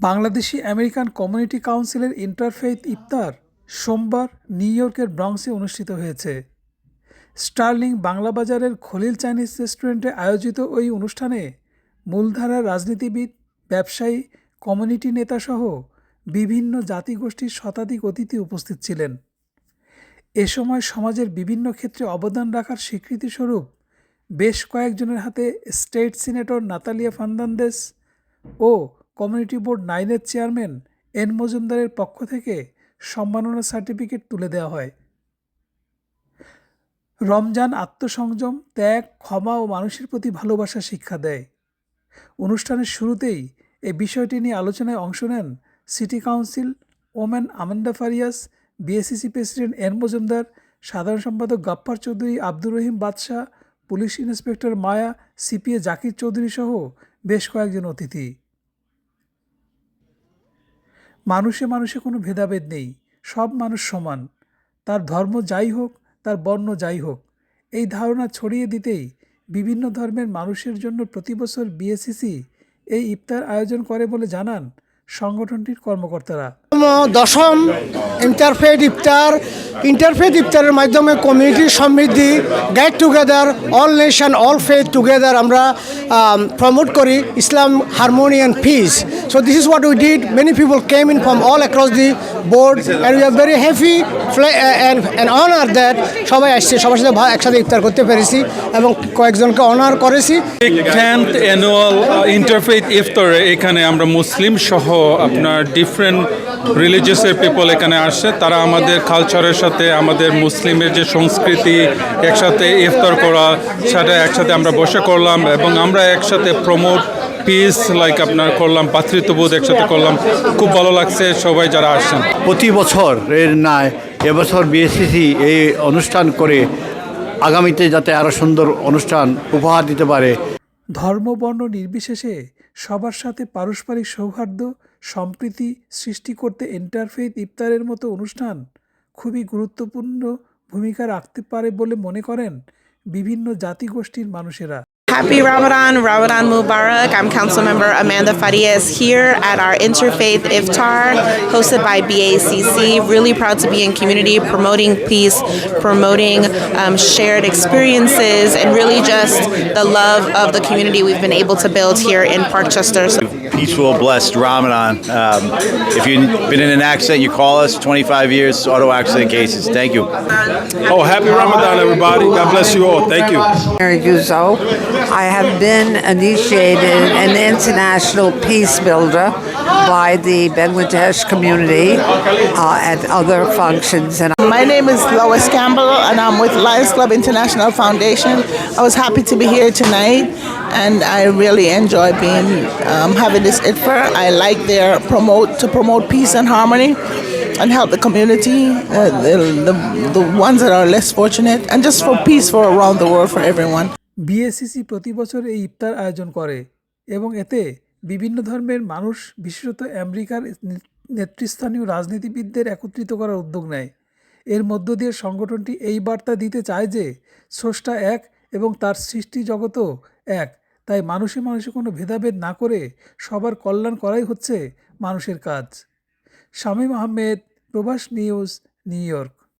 Bangladeshi American community কাউন্সিলের interfaith ইফতার সোমবার নিউ ইয়র্কের ব্রঙ্কসে অনুষ্ঠিত হয়েছে। স্টার্লিং বাংলা বাজারের খলিল চাইনিজ রেস্টুরেন্টে আয়োজিত ওই অনুষ্ঠানে মূলধারার রাজনীতিবিদ, ব্যবসায়ী, কমিউনিটি নেতাসহ বিভিন্ন জাতিগোষ্ঠীর শতাধিক অতিথি উপস্থিত ছিলেন। এ সময় সমাজের বিভিন্ন ক্ষেত্রে অবদান রাখার স্বীকৃতিস্বরূপ বেশ কয়েকজনের হাতে স্টেট সিনেটর নাতালিয়া ফার্নান্দেস ও কমিউনিটি বোর্ড নাইনের চেয়ারম্যান এন মজুমদারের পক্ষ থেকে সম্মাননা সার্টিফিকেট তুলে দেওয়া হয়। রমজান আত্মসংযম, ত্যাগ, ক্ষমা ও মানুষের প্রতি ভালোবাসা শিক্ষা দেয়। অনুষ্ঠানের শুরুতেই এই বিষয়টি নিয়ে আলোচনায় অংশ নেন city council woman Amanda Farias BSCC president N Majumdar, সাধারণ সম্পাদক Gappar Chowdhury Abdur Rahim Badshah, police inspector Maya, CPA Zakir Chowdhury সহ বেশ কয়েকজন অতিথি। মানুষে মানুষে কোনো ভেদাভেদ নেই। সব মানুষ সমান। তার ধর্ম যাই হোক, তার বর্ণ যাই হোক। এই ধারণা ছড়িয়ে দিতেই বিভিন্ন ধর্মের মানুষের জন্য প্রতি বছর বিএসসিসি এই ইফতার আয়োজন করে বলে জানান সংগঠনটির কর্মকর্তারা। দশম ইন্টারফেড ইফতার ইন্টারফেড ইফতারের মাধ্যমে কমিউনিটি সমৃদ্ধি get together all nation all faith together আমরা প্রমোট করি Islam harmony and peace so this is what we did many people came in from all across the board and we are very happy and honour that সবাই আসছে, সবার সাথে একসাথে ইফতার করতে পেরেছি এবং কয়েকজনকে অনার করেছি। অ্যানুয়াল ইন্টারফেথ ইফতার এখানে আমরা মুসলিম সহ আপনার ডিফারেন্ট রিলিজিয়াসের পিপল এখানে আসছে। তারা আমাদের কালচারের সাথে আমাদের মুসলিমের যে সংস্কৃতি একসাথে ইফতার করা সেটা একসাথে আমরা বসে করলাম এবং আমরা একসাথে প্রমোট পিস লাইক আপনার করলাম পাতৃত্ববোধ একসাথে করলাম। খুব ভালো লাগছে সবাই যারা আসছেন। প্রতি বছর এর ন্যায় এবছর বিএসসিসি এই অনুষ্ঠান করে আগামীতে যাতে আরও সুন্দর অনুষ্ঠান উপহার দিতে পারে। ধর্ম বর্ণ নির্বিশেষে সবার সাথে পারস্পরিক সৌহার্দ্য সম্প্রীতি সৃষ্টি করতে ইন্টারফেইথ ইফতারের মতো অনুষ্ঠান খুবই গুরুত্বপূর্ণ ভূমিকা রাখতে পারে বলে মনে করেন বিভিন্ন জাতিগোষ্ঠীর মানুষেরা। Happy Ramadan, Ramadan Mubarak. I'm Councilmember Amanda Farias here at our Interfaith Iftar hosted by BACC. Really proud to be in community, promoting peace, promoting um, shared experiences, and really just the love of the community we've been able to build here in Parkchester. So peaceful, blessed Ramadan. Um, if you've been in an accident, you call us. 25 years auto accident cases. Thank you. Oh, happy Ramadan, everybody. God bless you all. Thank you. Mary Guzzo. I have been initiated an international peace builder by the Bangladesh community uh, at other functions, and My name is Lois Campbell, and I'm with Lions Club International Foundation. I was happy to be here tonight, and I really enjoy being um, having this ITFA. I like their promote to promote peace and harmony, and help the community, uh, the, the the ones that are less fortunate, and just for peace for around the world for everyone. BSCC প্রতি বছর এই ইফতার আয়োজন করে এবং এতে বিভিন্ন ধর্মের মানুষ, বিশেষত আমেরিকার নেতৃস্থানীয় রাজনীতিবিদদের একত্রিত করার উদ্যোগ নেয়। এর মধ্য দিয়ে সংগঠনটি এই বার্তা দিতে চায় যে, স্রষ্টা এক এবং তার সৃষ্টি জগতও এক। তাই মানুষে মানুষে কোনো ভেদাভেদ না করে সবার কল্যাণ করাই হচ্ছে মানুষের কাজ। Shamim Ahmed, Probhas news, New York.